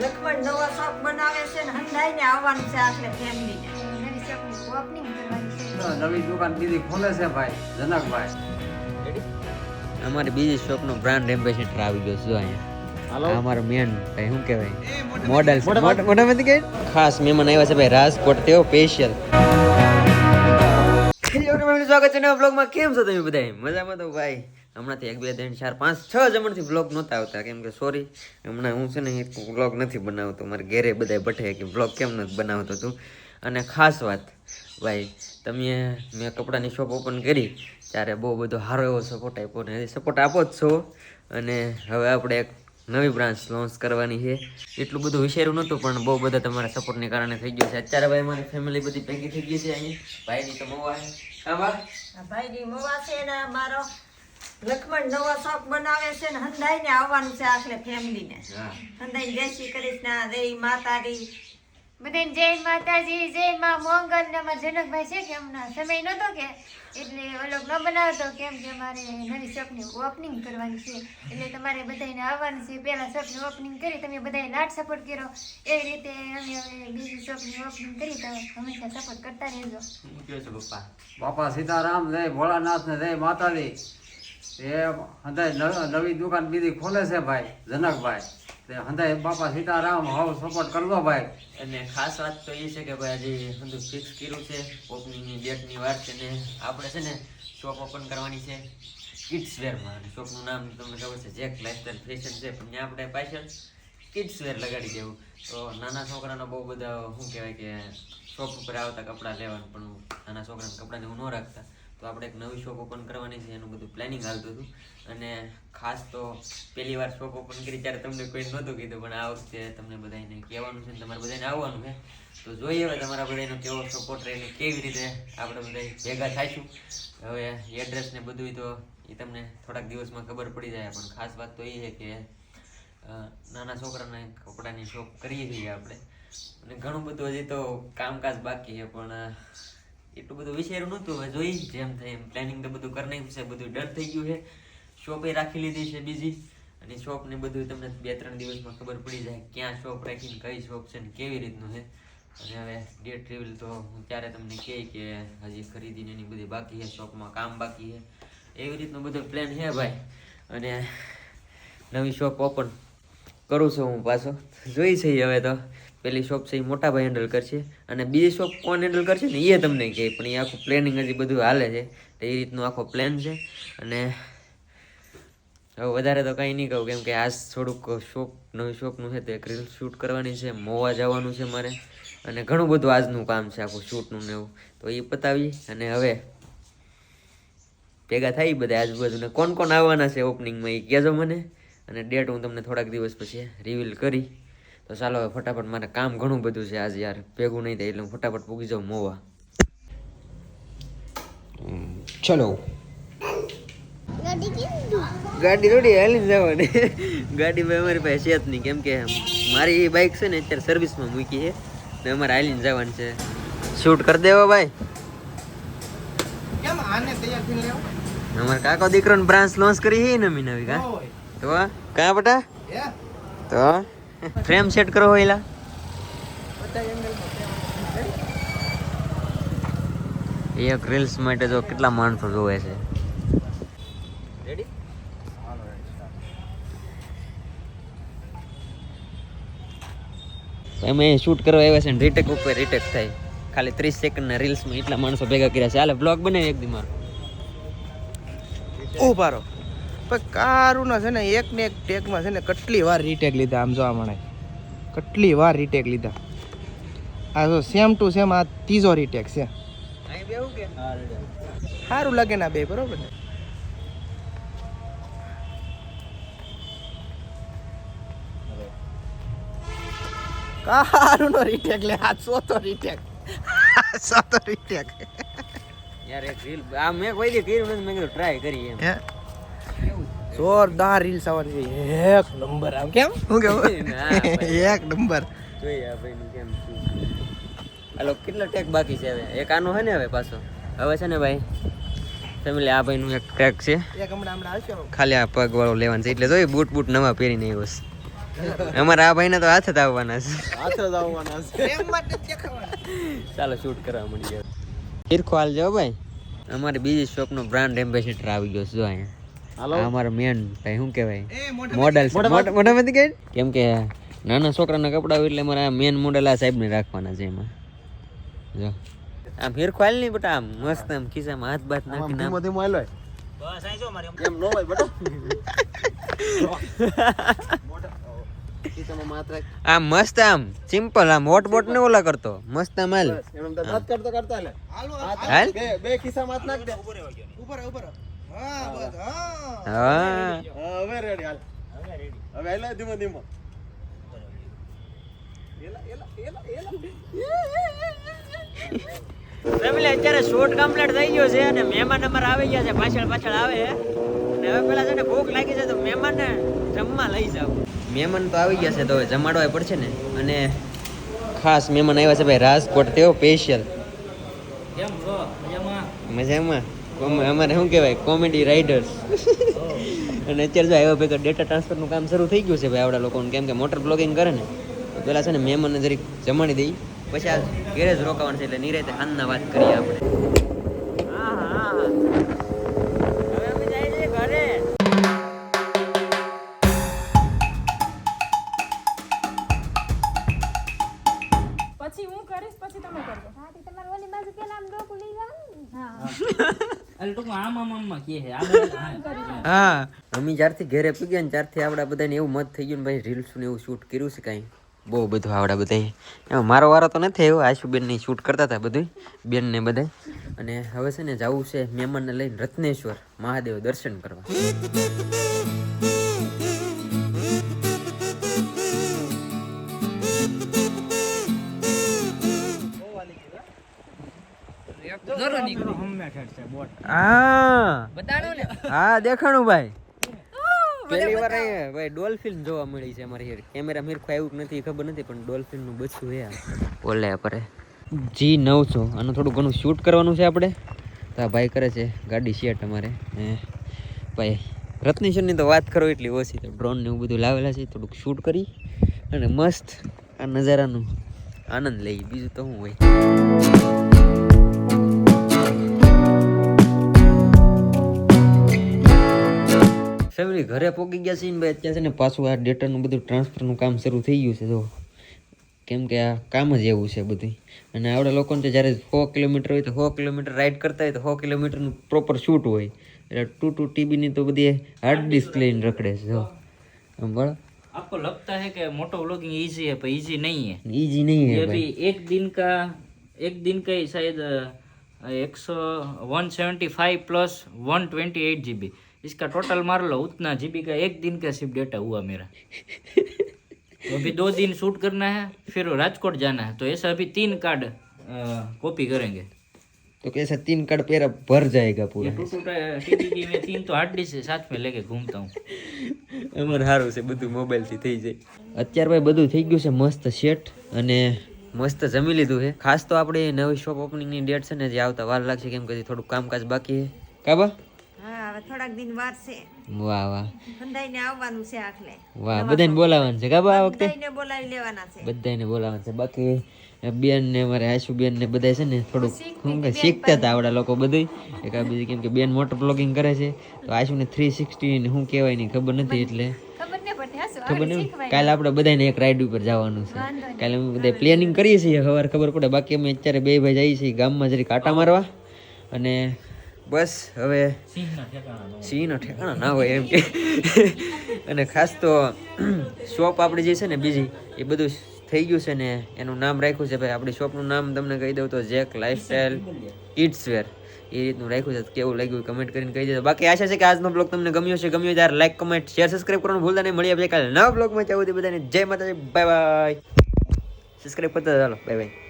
લક્ષ્મણ નવા શોખ બનાવે છે ને હંધાઈને આવવાનું છે આખરે ફેમિલીને નવી શોપની ઓપનિંગ કરવાની છે. નવી દુકાન બીજી ખોલે છે ભાઈ જનકભાઈ. અમારી બીજી શોપનો બ્રાન્ડ એમ્બેસેડર આવી ગયો છે અહીંયા. હાલો અમારો મેન ભાઈ શું કહેવાય? મોડલ મોટામાંથી કઈ? ખાસ મહેમાન આવ્યા છે ભાઈ રાજકોટ તેઓ સ્પેશિયલ સ્વાગત છે નવા બ્લોગમાં કેમ છો તમે બધા મજામાં તો ભાઈ. હમણાંથી એક, બે, ત્રણ, ચાર, પાંચ, છ જમણથી બ્લોગ નહોતા આવતા. કેમ કે સોરી હમણાં હું છે ને બ્લોગ નથી બનાવતો. મારે ઘેરે બધા બઠે કે બ્લોગ કેમ નથી બનાવતો તું? અને ખાસ વાત, ભાઈ, તમે મેં કપડાની શોપ ઓપન કરી, ત્યારે બહુ બધો સારો એવો સપોર્ટ આપ્યો ને સપોર્ટ આપો જ છો. અને હવે આપણે એક નવી બ્રાન્ચ લોન્ચ કરવાની છે. એટલું બધું વિચાર્યું નહોતું, પણ બહુ બધા તમારા સપોર્ટને કારણે થઈ ગયું છે. અત્યારે ભાઈ મારી ફેમિલી બધી ભેગી થઈ ગઈ છે અહીં. ભાઈની તો મોવા છે. ભાઈની મોવા છે મારો લક્ષ્મણ નવો શોપ બનાવે છે ને હંધાઈને આવવાનું છે આખરે ફેમિલી ને હંધાઈને જય શ્રી કૃષ્ણ જય માતાજી. બધાને જય માતાજી જય માં મોંગલ ને અમારા જનકભાઈ છે કે હમણાં સમય નહોતો કે એટલે ઓલો ન બનાવતો કેમ કે અમારે નવી શોપની ઓપનિંગ કરવાની છે. એટલે તમારે બધાને આવવાનું છે. પહેલાં શોપની ઓપનિંગ કરી તમે બધાએ લાટ સપોર્ટ કર્યો. એ રીતે અમે હવે બીજી શોપની ઓપનિંગ કરી તો હંમેશા સપોર્ટ કરતા રહેજો. શું પપ્પા? બાપા સીતારામ જય ભોળાનાથ ને જય માતાજી. એ હંધાઈ નવી દુકાન બીજી ખોલે છે ભાઈ, જનકભાઈ. તે હંધાઈ બાપા સીતારામ હાવ સપોર્ટ કરજો ભાઈ. અને ખાસ વાત તો એ છે કે ભાઈ હજી બધું ફિક્સ કર્યું છે ઓપનિંગની ડેટની વાત છે ને, આપણે છે ને શોપ ઓપન કરવાની છે. કિડ્સ વેરમાં અને શોપનું નામ તમને ખબર છે જેક લાઇફસ્ટાઈલ ફેશન છે, પણ ત્યાં આપણે પાછળ કિડ્સ વેર લગાડી દેવું. તો નાના છોકરાનો બહુ બધા, શું કહેવાય કે શોપ ઉપર આવતા કપડાં લેવાનું, પણ નાના છોકરાના કપડાને એવું ન રાખતા. તો આપણે એક નવી શોપ ઓપન કરવાની છે, એનું બધું પ્લાનિંગ હાલતું હતું. અને ખાસ તો પહેલી વાર શોપ ઓપન કરી ત્યારે તમને કોઈ નહોતું કીધું, પણ આ વખતે તમને બધાને કહેવાનું છે તમારે બધાને આવવાનું છે. તો જોઈએ હવે તમારા બધાનો કેવો સપોર્ટ રહે કેવી રીતે આપણે બધા ભેગા થાયશું હવે એડ્રેસ ને બધું તો એ તમને થોડાક દિવસમાં ખબર પડી જાય, પણ ખાસ વાત તો એ છે કે નાના છોકરાને કપડાની શોપ કરીએ છીએ આપણે. અને ઘણું બધું હજી તો કામકાજ બાકી છે, પણ એટલું બધું વિચાર્યું નહોતું. હવે જોઈ જેમ થાય એમ. પ્લાનિંગ તો બધું કરી નાખ્યું છે. બધું ડન થઈ ગયું છે. શોપે રાખી લીધી છે બીજી અને શોપ ને બધું તમને બે ત્રણ દિવસમાં ખબર પડી જાય ક્યાં શોપ રાખીને કઈ શોપ છે ને કેવી રીતનું છે. અને હવે ડેટ રિવીલ તો હું ત્યારે તમને કહે કે હજી ખરીદીને એની બધી બાકી છે. શોપમાં કામ બાકી છે. એવી રીતનો બધો પ્લાન છે ભાઈ. અને નવી શોપ ઓપન કરું છું હું પાછો. જોઈ છે હવે તો. પેલી શોપ છે એ મોટા ભાઈ હેન્ડલ કરશે. અને બીજી શોપ કોણ હેન્ડલ કરશે ને એ તમને કહે. પણ એ આખું પ્લેનિંગ હજી બધું હાલે છે. એ રીતનો આખો પ્લાન છે. અને હવે વધારે તો કાંઈ નહીં કહું, કેમ કે આજ થોડુંક શોપ નવી શોપનું છે તો એક રીલ શૂટ કરવાની છે, મોવા જવાનું છે મારે. અને ઘણું બધું આજનું કામ છે આખું શૂટનું ને એવું. તો એ પતાવી અને હવે ભેગા થાય બધા આજુબાજુને કોણ કોણ આવવાના છે ઓપનિંગમાં એ કહેજો મને. અને ડેટ હું તમને થોડાક દિવસ પછી રિવીલ કરી. તો ચાલો હવે ફટાફટ મારે કામ ઘણું બધું છે આજે યાર. ભેગું નહીં થાય એટલે હું ફટાફટ પૂગી જાઉં મોવા. ચલો. ગાડી થોડી હાલીને જવાની. ગાડી ભાઈ અમારી પાસે છે જ નહીં. કેમ કે મારી બાઇક છે ને અત્યારે સર્વિસમાં મૂકી છે. ને અમારે હાલીને જવાનું છે. શૂટ કરી દેવો ભાઈ. કેમ આને તૈયાર થઈને લેવો? અમારે કાકો દીકરો બ્રાન્ચ લોન્ચ કરી છે નવી નવી કા? તો કા બટા? તો ફ્રેમ સેટ કરો એલા. એક રીલ્સ માટે જો કેટલા માણસો જોવે છે. રેડી અમે શૂટ કરવા આવ્યા છે ને રીટેક ઉપર રીટેક થાય. ખાલી ત્રીસ સેકન્ડના રીલ્સમાં એટલા માણસો ભેગા કર્યા છે. હાલે બ્લોગ બનાવી એક દી મારો. ઉભારો પણ કારુના છે ને એક ને એક ટેકમાં છે ને કેટલી વાર રીટેક લીધા આમ જોવા મળે. કેટલી વાર રીટેક લીધા. આ જો સેમ ટુ સેમ આ ત્રીજો રીટેક છે. અહીં બેવું કે? સારું લાગે ના બે બરોબર ને? કારુનો રીટેક લે આ ચોથો રીટેક ચોથો રીટેક યાર એક રીલ આ મેં કોઈ દી કર્યું નથી મેં કીધું ટ્રાય કરી એમ. હે? જોરદાર રીલ્સ આવવાની છે. એક નંબર આમ કેમ? શું કેવું ભાઈ. એક નંબર. જોઈએ આ ભાઈનું કેમ હાલો કેટલો ટેક બાકી છે હવે? એક આનો છે ને હવે પાછો? હવે છે ને ભાઈ ફેમિલી આ ભાઈનું એક ટેક છે. ખાલી આ પગ વાળો લેવાનું છે એટલે જોઈએ બૂટ બૂટ નવા પહેરીને આવ્યો છે. અમારા આ ભાઈને તો હાથ જ આવવાના છે. હાથ જ આવવાના છે. ચાલો શૂટ કરવા મળી ગયો તીરખો હાલ જાઓ ભાઈ. અમારી બીજી શોપનો બ્રાન્ડ એમ્બેસેડર આવી ગયો છે જો અહીંયા. અમારો મેન ભાઈ શું કહેવાય? મોડલ મોટામાંથી કઈ? કેમ કે નાના છોકરાના કપડા હોય એટલે મારા મેન મોડલ આ સાહેબને રાખવાના છે એમાં. જો. આમ હીરખો હાલ નહીં બટા આમ મસ્ત આમ ખિસ્સામાં હાથ બાથ આમ નાખીને ધીમો હાલો એમ નો હોય બેટા? ખિસ્સામાં માથ રાખ. આમ મસ્ત આમ સિમ્પલ આમ હોટ બોટ ને ઓલા કરતો. મસ્ત આમ હાલ. બસ, એમ દાંત કાઢતા કાઢતા હાલે. હાથ- હાલ. બે બે ખિસ્સામાં નાખ દે. ઉપર ઉપર હા બસ હા. હા. હા, હવે રેડી હાલ. હવે હાલો ધીમો ધીમો. એલા. ફેમિલી અત્યારે શૂટ કમ્પ્લીટ થઈ ગયો છે અને મહેમાન અમારા આવી ગયા છે પાછળ પાછળ આવે. છે અને હવે પેલા છે ને ભૂખ લાગી છે તો મહેમાનને જમવા લઈ જાવ મહેમાન તો આવી ગયા છે તો હવે જમાડવા પડશે ને. અને ખાસ મહેમાન આવ્યા છે ભાઈ રાજકોટ તેઓ સ્પેશિયલ મજામાં? કોમ- અમારે શું કહેવાય? કોમેડી રાઇડર્સ અને અત્યારે જો આવ્યો ભાઈ તો ડેટા ટ્રાન્સફરનું કામ શરૂ થઈ ગયું છે ભાઈ આવડા લોકોને. કેમ કે મોટર બ્લોગિંગ કરે ને તો પેલા છે ને મહેમાનને જરીક જમાડી દઈ. પછી આ ઘેરે જ રોકાવાનું છે એટલે નિરાતે હાનના વાત કરીએ આપણે. પછી હું કરીશ પછી તમે કરજો. હા તે તમારે ઓલી બાજુ પેલા આમ ડોકું લઈ જવાનું હા. અરે ટૂંકમાં આમ આમ આમ કે છે. આ હા. હા. અમે જ્યારથી ઘરે પૂગ્યા ને ત્યારથી આપણા બધાને એવું મત થઈ ગયું ને ભાઈ રીલ્સ ને એવું શૂટ કર્યું છે કાંઈ. બહુ બધું આવડા બધા એમાં મારો વારો તો નથી આવ્યો. આશુબેનની શૂટ કરતા હતા બધું બેન ને બધા અને હવે છે ને જવું છે મહેમાનને લઈને રત્નેશ્વર મહાદેવ દર્શન કરવા. હા. હા દેખાણું ભાઈ. પહેલી વાર અહીંયા ભાઈ ડોલ્ફિન જોવા મળી છે અમારે કેમેરા મીરખો આવ્યું નથી ખબર નથી પણ ડોલ્ફિનનું બચ્ચું છે ઓલે પરે. જી નવસો આનું થોડું ઘણું શૂટ કરવાનું છે આપણે. તો આ ભાઈ કરે છે ગાડી શેટ અમારે હે. ભાઈ રત્નેશ્વરની તો વાત કરો એટલી ઓછી. તો ડ્રોન ને એવું બધું લાવેલા છે થોડુંક શૂટ કરી. અને મસ્ત આ નજારાનું આનંદ લઈ. બીજું તો શું હોય? ફેમિલી ઘરે પોગી ગયા છે ને ભાઈ અત્યારે છે ને પાછું આ ડેટાનું બધું ટ્રાન્સફરનું કામ શરૂ થઈ ગયું છે જો કેમ કે આ કામ જ એવું છે બધું અને આવડા લોકોને તો જ્યારે સો કિલોમીટર હોય તો સો કિલોમીટર રાઈડ કરતા હોય તો સો કિલોમીટરનું પ્રોપર શૂટ હોય એટલે ટુ ટુ ટીબીની તો બધી હાર્ડ ડિસ્ક લઈને રખડે છે જો આમ બરાબર आपको लगता है कि मोटो व्लॉगिंग इजी है पर इजी नहीं है ઈજી નહીં ये હે अभी ભાઈ एक दिन का एक दिन का ही शायद एक सौ one seventy five plus one twenty eight G B इसका टोटल मार लो उतना जीबी का एक दिन का सिर्फ डेटा हुआ मेरा तो अभी दो दिन शूट करना है फिर राजकोट जाना है तो ऐसा अभी तीन कार्ड कॉपी करेंगे તો कैसा तीन कार्ड पेरा भर जाएगा ये पूरा टू टू टीबी में तीन तो हार्ड डिस्क है साथ में लेके घूमता हूँ અમારે સારું છે બધું મોબાઈલથી થઈ જાય અત્યારે ભાઈ બધું થઈ ગયું છે મસ્ત સેટ અને મસ્ત જમી લીધું છે ખાસ તો આપણે નવી શોપ ઓપનિંગની ડેટ છે ને જે આવતા વાર લાગશે કેમ કે હજી થોડુંક કામકાજ બાકી છે કાબા હા હવે થોડાક દિન વાર છે વાહ વાહ. હંધાઈને આવવાનું છે આખલે. વાહ બધાને બોલાવવાનું છે કાબા આ વખતે? બધાઈને બોલાવી લેવાના છે. બધાને બોલાવવાનું છે. બાકી બેન ને અમારે આશુ બેન ને બધા છે ને થોડુંક શું કે શીખતા હતા આવડા લોકો બધું એક આ બીજી કેમ કે બેન મોટર બ્લોગિંગ કરે છે તો આશુ ને થ્રી સિક્સટી ને શું કહેવાય નહીં ખબર નથી એટલે. ખબર નહીં. ખબર કાલે આપણે બધાને એક રાઈડ ઉપર જવાનું છે. કાલે અમે બધા પ્લેનિંગ કરીએ છીએ સવારે ખબર પડે. બાકી અમે અત્યારે બે ભાઈ જઈએ છીએ ગામમાં જરી કાંટા મારવા. અને બસ હવે સિંહના ઠેકાણા ના હોય. એમ કે. અને ખાસ તો શોપ આપણી જે છે ને બીજી એ બધું થઈ ગયું છે ને એનું નામ રાખ્યું છે. ભાઈ આપણી શોપનું નામ તમને કહી દઉં તો જેક લાઇફસ્ટાઈલ ઇટ્સ વેર. એ રીતનું રાખ્યું છે. કેવું લાગ્યું કમેન્ટ કરીને કહી દેજો. બાકી આશા છે કે આજનો બ્લોગ તમને ગમ્યો છે ગમ્યો ત્યારે લાઈક કમેન્ટ શેર સબસ્ક્રાઈબ કરવાનું ભૂલતા નહીં. મળી આપણે કાલે નવા બ્લોગમાં ચાવું બધાને જય માતાજી. બાય બાય સબસ્ક્રાઇબ કરતા ચાલો બાય બાય